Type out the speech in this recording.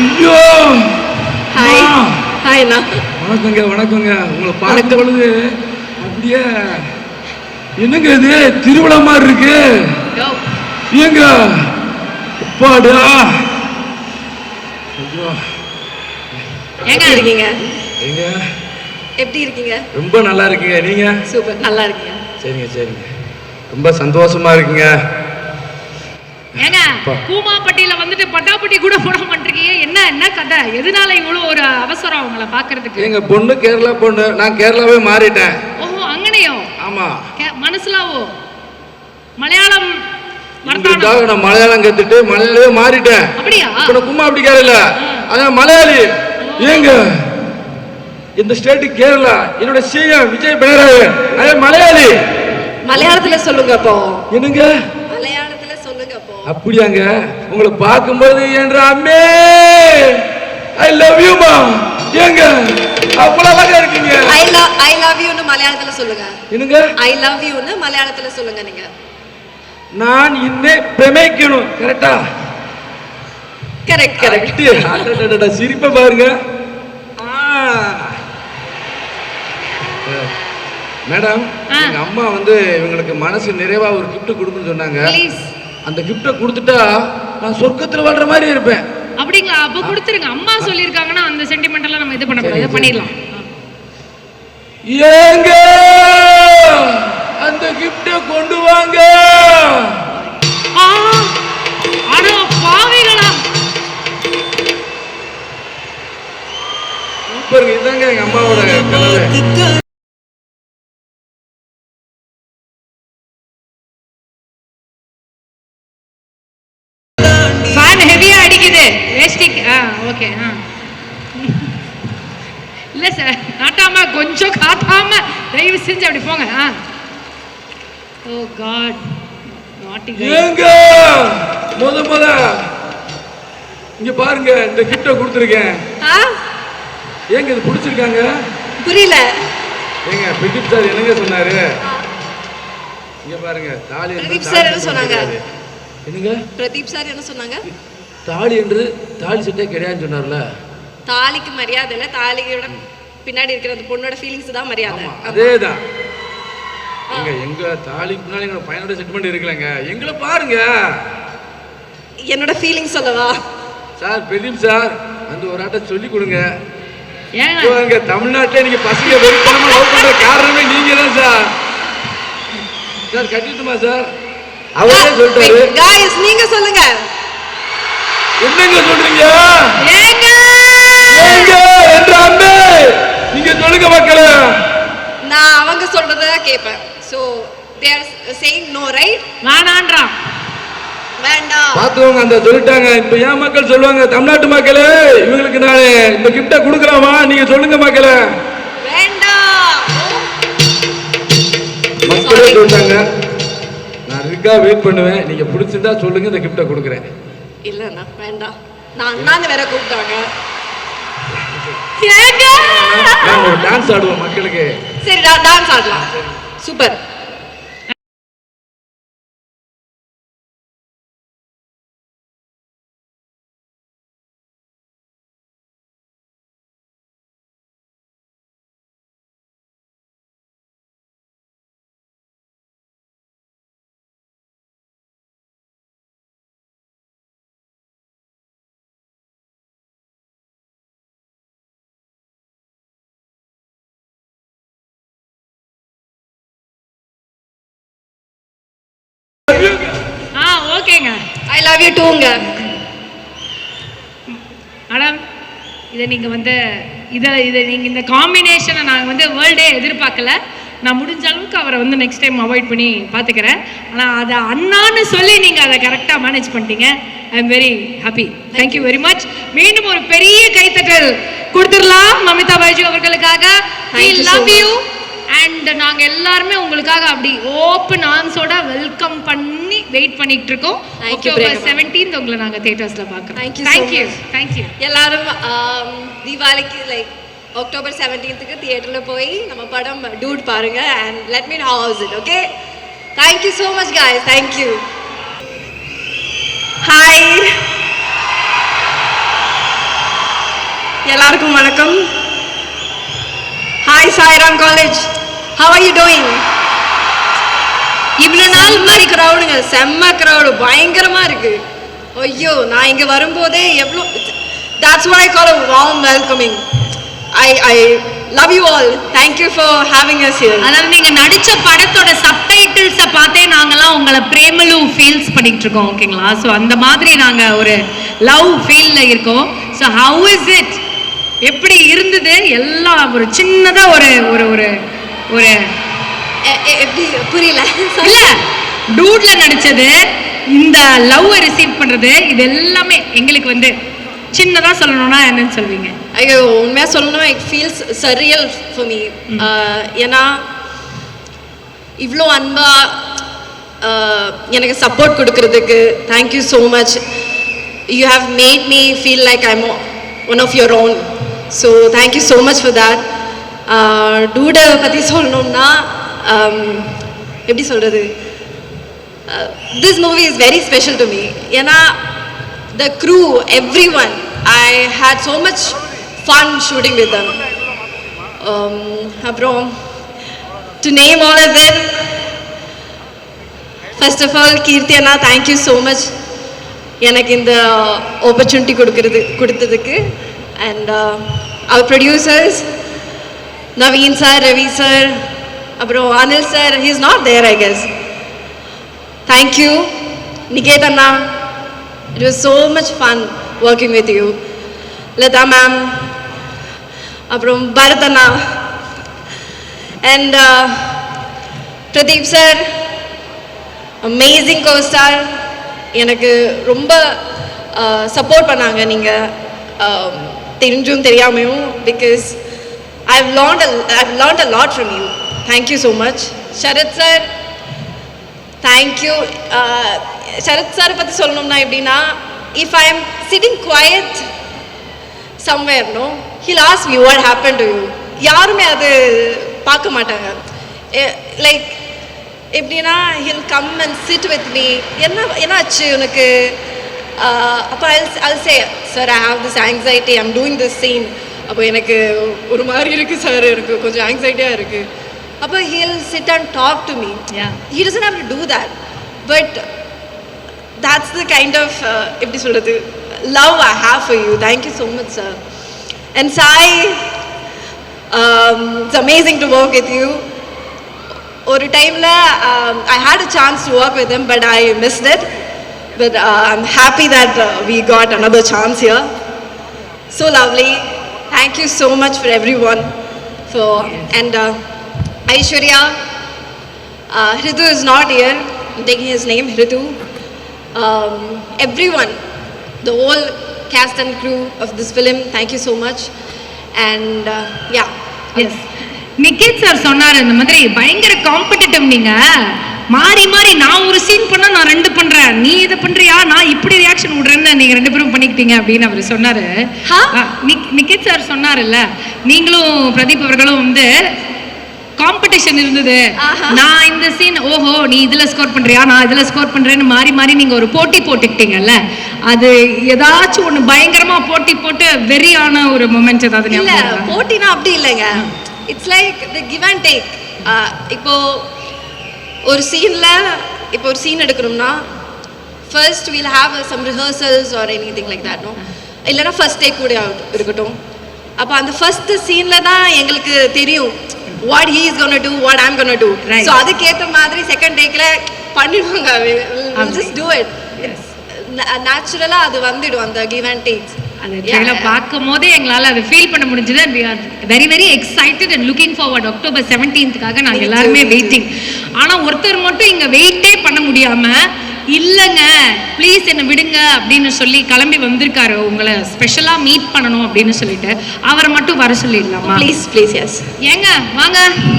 ஐயோ! Hi. Hi அண்ணா. வணக்கங்க வணக்கங்க. உங்களை பார்க்கும் பொழுது அப்படியே என்னங்க இது? திருவிழா மாதிரி இருக்கு. ஏங்க? அப்பாடா ஐயோ. எங்க இருக்கீங்க? ஏங்க எப்படி இருக்கீங்க? ரொம்ப நல்லா இருக்கீங்க. நீங்க? சூப்பர். நல்லா இருக்கீங்க. சரிங்க சரிங்க. ரொம்ப சந்தோஷமா இருக்குங்க. ஏங்க. கூமாப்பட்டியில வந்துட்டு பட்டாப்பட்டி கூட போட மாட்டிருக்கீங்க என்ன என்ன கதை? எதனால இவ்வளவு ஒரு அவசரம் அவங்கள பாக்குறதுக்கு எங்க பொண்ணு கேரளா பொண்ணு. நான் கேரளாவே மாறிட்டேன். ஓஹோ அங்கனையோ? ஆமா. கே- மனசுலாவோ? மலையாளம் நான் மலையாளம் கத்துட்டு மலையாளவே மாறிட்டேன். அப்படியா? இப்ப நான் கும்மா அப்படி கேரள. அதான் மலையாளி. ஏங்க? இந்த ஸ்டேட் கேரளா. என்னோட சிஎம் விஜய் பினராயி அதே மலையாளி. மலையாளத்துல சொல்லுங்க அப்போ. என்னங்க? அப்படியாங்க? உங்களை பார்க்கும்போது என்ற அம்மே? ஐ லவ் யூ மா. ஏங்க? அவ்வளவு இருக்கீங்க. ஐ லவ் ஐ லவ் யூன்னு மலையாளத்துல சொல்லுங்க. என்னங்க? ஐ லவ் யூன்னு மலையாளத்துல சொல்லுங்க நீங்க. நான் இன்னே பிரமிக்கணும் கரெக்டா கரெக்ட் கரெக்ட் சிரிப்பை பாருங்க. மேடம். எங்க அம்மா வந்து இவங்களுக்கு மனசு நிறைவா ஒரு gift கொடுக்கணும்னு சொன்னாங்க அந்த கிஃப்ட்டை கொடுத்துட்டா நான் சொர்க்கத்துல வாழ்ற மாதிரி இருப்பேன். அப்படிங்களா? அப்ப கொடுத்துருங்க. அம்மா சொல்லியிருக்காங்கன்னா அந்த சென்டிமெண்ட் எல்லாம் நம்ம இது பண்ணக்கூடாது. பண்ணிடலாம். ஏங்க! அந்த கிஃப்ட்டை கொண்டு வாங்க! ஆ அட பாவிகளா! இதாங்க எங்க அம்மாவோட கனவு. இல்ல சார்? நாட்டாம கொஞ்சம் காத்தாம தயவு செஞ்சு அப்படி போங்க ஆ. ஓ காட் நாட்டி முத முத. இங்க பாருங்க இந்த கிஃப்ட்டை கொடுத்துருக்கேன். ஏங்க இது பிடிச்சிருக்காங்க? புரியல. ஏங்க பிரதீப் சார் என்னங்க சொன்னாரு? இங்க பாருங்க தாலி பிரதீப் சார் என்ன சொன்னாங்க? என்னங்க? பிரதீப் சார் என்ன சொன்னாங்க? தாலி என்று தாலி சட்டை கிடையாதுன்னு சொன்னார்ல. தாலிக்கு மரியாதை இல்ல தாலியோட பின்னாடி இருக்கிற அந்த பொண்ணோட ஃபீலிங்ஸ் தான் மரியாதை. அதேதான். எங்க எங்க தாலி பின்னாடி எங்க பையனோட செட்டில்மெண்ட் இருக்கலங்க எங்களை பாருங்க. என்னோட ஃபீலிங்ஸ் சொல்லவா? சார் பிரதீப் சார் அந்த ஒரு ஆட்ட சொல்லி கொடுங்க. ஏங்க? தமிழ்நாட்டுல நீங்க பசங்க வெறுத்தனமா லவ் பண்ற காரணமே நீங்க தான் சார். Sir கட்டிட்டுமா sir? அவரே சொல்லிட்டாரு. காய்ஸ் நீங்க சொல்லுங்க. என்னங்க சொல்றீங்க? ஏங்க என்ற அம்மே நீங்க சொல்லுங்க மக்களே. நான் அவங்க சொல்றத கேட்பேன். So they are saying no right வேணான்றான். வேண்டாம். பார்த்தவங்க அந்த சொல்லிட்டாங்க. இப்ப ஏன் மக்கள் சொல்லுவாங்க? தமிழ்நாட்டு மக்களே இவங்களுக்கு நான் இந்த கிஃப்ட கொடுக்கலாமா நீங்க சொல்லுங்க மக்களே. வேண்டாம். மக்களே. சொல்லிட்டாங்க நான் இருக்கா வெயிட் பண்ணுவேன். நீங்க பிடிச்சிருந்தா சொல்லுங்க இந்த கிஃப்ட கொடுக்குறேன். இல்லைண்ணா வேண்டாம். நான் அண்ணாந்து வேற கூப்பிட்டாங்க. ஏங்க? டான்ஸ் ஆடுவோம் மக்களுக்கு. சரி டான்ஸ் ஆடலாம். சூப்பர். ஐ லவ் யூ டூங்க மேடம் இதை நீங்கள் வந்து இதை இதை நீங்கள் இந்த காம்பினேஷனை நான் வந்து வேர்ல்டே எதிர்பார்க்கல. நான் முடிஞ்ச அளவுக்கு அவரை வந்து நெக்ஸ்ட் டைம் அவாய்ட் பண்ணி பார்த்துக்கிறேன். ஆனால் அதை அண்ணான்னு சொல்லி நீங்கள் அதை கரெக்டாக மேனேஜ் பண்ணிட்டீங்க. I am very happy thank you very much மீண்டும் ஒரு பெரிய கைத்தட்டல் கொடுத்துடலாம் மமிதா பைஜு அவர்களுக்காக. So love. யூ அண்ட் நாங்க எல்லாருமே உங்களுக்காக அப்படி ஓப்பன் ஆர்ம்ஸோட வெல்கம் பண்ணி வெயிட் பண்ணிட்டு இருக்கோம் அக்டோபர். செவன்டீன்த் உங்களை நாங்க தியேட்டர்ஸ்ல பார்க்குறோம். Thank you much. தேங்க்யூ எல்லாரும் ஆம், தீபாவளிக்கு லைக் அக்டோபர் செவன்டீன்த்துக்கு தியேட்டரில் போய் நம்ம படம் டூட் பாருங்க. And let mean how's it okay thank you so much guys thank you hi எல்லாருக்கும் வணக்கம். Hi Sairam college how are you doing இவ்வளோ நாள் மாதிரி க்ரௌடுங்க செம்ம க்ரௌடு பயங்கரமா இருக்கு. ஐயோ நான் இங்க வரும்போதே எவ்வளோ that's what I call a warm welcoming. I I love you all. Thank you for having us here. அதாவது நீங்க நடிச்ச படத்தோட சப்டைட்டில்ஸை பார்த்தே நாங்கலாம் உங்களை பிரேமலு ஃபீல்ஸ் பண்ணிட்டு இருக்கோம் ஓகேங்களா ஸோ அந்த மாதிரி நாங்க ஒரு லவ் ஃபீல்ல இருக்கோம். ஸோ ஹவு இஸ் இட் எப்படி இருந்தது? எல்லாம் ஒரு சின்னதா ஒரு ஒரு ஒரு ஒரு எப்படி புரியல? இல்ல டூட்ல நடிச்சது இந்த லவ் ரிசீவ் பண்றது இது எல்லாமே எங்களுக்கு வந்து சின்னதா சொல்லணும்னா என்னன்னு சொல்வீங்க? ஐயோ உண்மையாக சொல்லணும் it feels surreal for me. ஏன்னா இவ்வளோ அன்பா எனக்கு சப்போர்ட் கொடுக்கறதுக்கு thank you so much you have made me feel like I'm one of your own so thank you so much for that டூடை பற்றி சொல்லணும்னா Um, எப்படி சொல்கிறது this movie is very special to me ஏன்னா the crew everyone had had so much fun shooting with them அப்புறம் to name all of then first of all Keerthi Anna thank you so much எனக்கு இந்த opportunity கொடுக்கறது கொடுத்ததுக்கு. And our producers Naveen sir Ravi sir அப்புறம் Anil sir he's not there I guess thank you Niketh Anna It was much fun fun with you Latha ma'am ma'am, அப்புறம் பரதண்ணா and Pradeep sir amazing costar எனக்கு ரொம்ப uh, support பண்ணாங்க நீங்கள் um, தெரிஞ்சும் தெரியாமையும் because I have learned I have learned a lot from you thank you so much Sarath sir thank you Sarath சாரை பற்றி சொல்லணும்னா எப்படின்னா if I am sitting quiet somewhere no he'll ask you what happen to you யாருமே அது பார்க்க மாட்டாங்க. Like எப்படின்னா he'll come and sit with me என்ன என்னாச்சு உனக்கு? அப்போ I'll I'll say sir I have this anxiety I'm doing this scene அப்போ எனக்கு ஒரு மாதிரி இருக்குது சார் எனக்கு கொஞ்சம் ஆங்ஸைட்டியாக இருக்குது அப்போ he'll sit and talk to me doesn't have to do that but that's the kind of uh, எப்படி I have for you thank you so much sir and Sai um, it's amazing to work with you ஒரு டைமில் I had a chance to work with him but I missed it but I'm happy that we got another chance here so lovely thank you so much for everyone so and uh, Aishwarya uh, Hridu is not here. I'm taking his name, Hridu. Um, everyone, the whole cast and crew of this film, thank you so much. And uh, yeah, yes Niketh sir சொன்னாரு இந்த மாதிரி பயங்கர competitive நீங்க மாறி மாறி நான் ஒரு scene பண்ணா நான் ரெண்டு பண்றேன். நீ இதை பண்றியா? நான் இப்படி ரியாக்ஷன் விடுறேன்னு நீங்க ரெண்டு பேரும் பண்ணிக்கிட்டீங்க அப்படின்னு அவர் சொன்னாரு. நிக்கேத் சார் சொன்னாருல்ல நீங்களும் பிரதீப் அவர்களும் வந்து காம்படிஷன் இருந்தது. நான் இந்த சீன் ஓஹோ நீ இதுல ஸ்கோர் பண்றியா? நான் இதுல ஸ்கோர் பண்றேன்னு மாறி மாறி நீங்க ஒரு போட்டி போட்டுக்கிட்டீங்கல்ல அது ஏதாச்சும் ஒண்ணு பயங்கரமா போட்டி போட்டு வெறியான ஒரு மொமெண்ட் ஏதாவது? போட்டினா அப்படி இல்லைங்க. It's like the give and take இப்போ ஒரு சீன்ல இப்போ ஒரு சீன் எடுக்கணும்னா first we'll have some rehearsals or anything like that no இல்லைன்னா ஃபர்ஸ்ட் டேக் கூட இருக்கட்டும். அப்போ அந்த ஃபர்ஸ்ட் சீன்ல தான் எங்களுக்கு தெரியும் what he is gonna do what I'm gonna do. So அதுக்கேற்ற மாதிரி செகண்ட் டேக்கில் பண்ணிடுவாங்க. ஜஸ்ட் டூ இட் நேச்சுரலாக அது வந்துடும் அந்த கிவ் அண்ட் டேக்ஸ் அது ட்ரெயிலர் பார்க்கும் போதே எங்களால் அதை ஃபீல் பண்ண முடிஞ்சது. And we are very very excited and looking forward October செவன்டீன்த்துக்காக நாங்கள் எல்லாருமே. வெயிட்டிங் ஆனால் ஒருத்தர் மட்டும் இங்கே வெயிட்டே பண்ண முடியாமல் இல்லைங்க ப்ளீஸ் என்னை விடுங்க அப்படின்னு சொல்லி கிளம்பி வந்திருக்காரு. உங்களை ஸ்பெஷலாக மீட் பண்ணணும் அப்படின்னு சொல்லிட்டு அவரை மட்டும் வர சொல்லிடலாமா? ப்ளீஸ் ப்ளீஸ் எஸ் ஏங்க வாங்க.